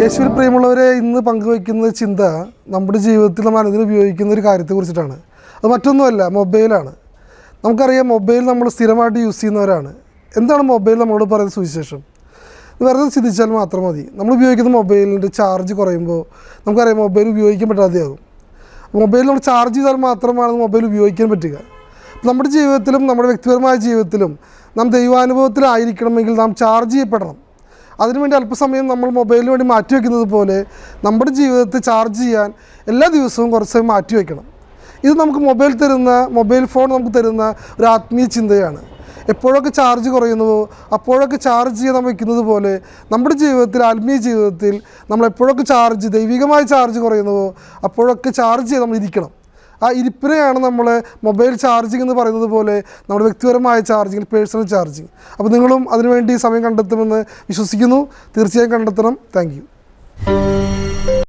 യേശുവിൽ പ്രിയമുള്ളവരെ ഇന്ന് പങ്കുവയ്ക്കുന്ന ചിന്ത നമ്മുടെ ജീവിതത്തിൽ നമ്മൾ അനുദിനം ഉപയോഗിക്കുന്ന ഒരു കാര്യത്തെക്കുറിച്ചിട്ടാണ്. അത് മറ്റൊന്നുമല്ല മൊബൈലാണ്. നമുക്കറിയാം മൊബൈൽ നമ്മൾ സ്ഥിരമായിട്ട് യൂസ് ചെയ്യുന്നവരാണ്. എന്താണ് മൊബൈൽ നമ്മളോട് പറയുന്ന സുവിശേഷം? വെറുതെ ചിന്തിച്ചാൽ മാത്രം മതി. നമ്മൾ ഉപയോഗിക്കുന്ന മൊബൈലിന്റെ ചാർജ് കുറയുമ്പോൾ നമുക്കറിയാം മൊബൈൽ ഉപയോഗിക്കാൻ പറ്റാതെയാകും. മൊബൈൽ നമ്മൾ ചാർജ് ചെയ്താൽ മാത്രമാണ് മൊബൈൽ ഉപയോഗിക്കാൻ പറ്റുക. നമ്മുടെ ജീവിതത്തിലും നമ്മുടെ വ്യക്തിപരമായ ജീവിതത്തിലും നാം ദൈവാനുഭവത്തിലായിരിക്കണമെങ്കിൽ നാം ചാർജ് ചെയ്യപ്പെടണം. അതിനുവേണ്ടി അല്പസമയം നമ്മൾ മൊബൈലിന് വേണ്ടി മാറ്റി വയ്ക്കുന്നത് പോലെ നമ്മുടെ ജീവിതത്തെ ചാർജ് ചെയ്യാൻ എല്ലാ ദിവസവും കുറച്ച് സമയം മാറ്റി വയ്ക്കണം ഇത് നമുക്ക് മൊബൈൽ തരുന്ന മൊബൈൽ ഫോൺ നമുക്ക് തരുന്ന ഒരു ആത്മീയ ചിന്തയാണ്. എപ്പോഴൊക്കെ ചാർജ് കുറയുന്നുവോ അപ്പോഴൊക്കെ ചാർജ് ചെയ്യാൻ വയ്ക്കുന്നത് പോലെ നമ്മുടെ ജീവിതത്തിൽ ആത്മീയ ജീവിതത്തിൽ നമ്മൾ എപ്പോഴൊക്കെ ചാർജ് ദൈവികമായ ചാർജ് കുറയുന്നുവോ അപ്പോഴൊക്കെ ചാർജ് ചെയ്ത് നമ്മൾ ഇരിക്കണം. ആ ഇരിപ്പിനെയാണ് നമ്മൾ മൊബൈൽ ചാർജിങ് എന്ന് പറയുന്നത് പോലെ നമ്മുടെ വ്യക്തിപരമായ ചാർജിങ് പേഴ്സണൽ ചാർജിങ്. അപ്പോൾ നിങ്ങളും അതിനുവേണ്ടി സമയം കണ്ടെത്തുമെന്ന് വിശ്വസിക്കുന്നു. തീർച്ചയായും കണ്ടെത്തണം. താങ്ക്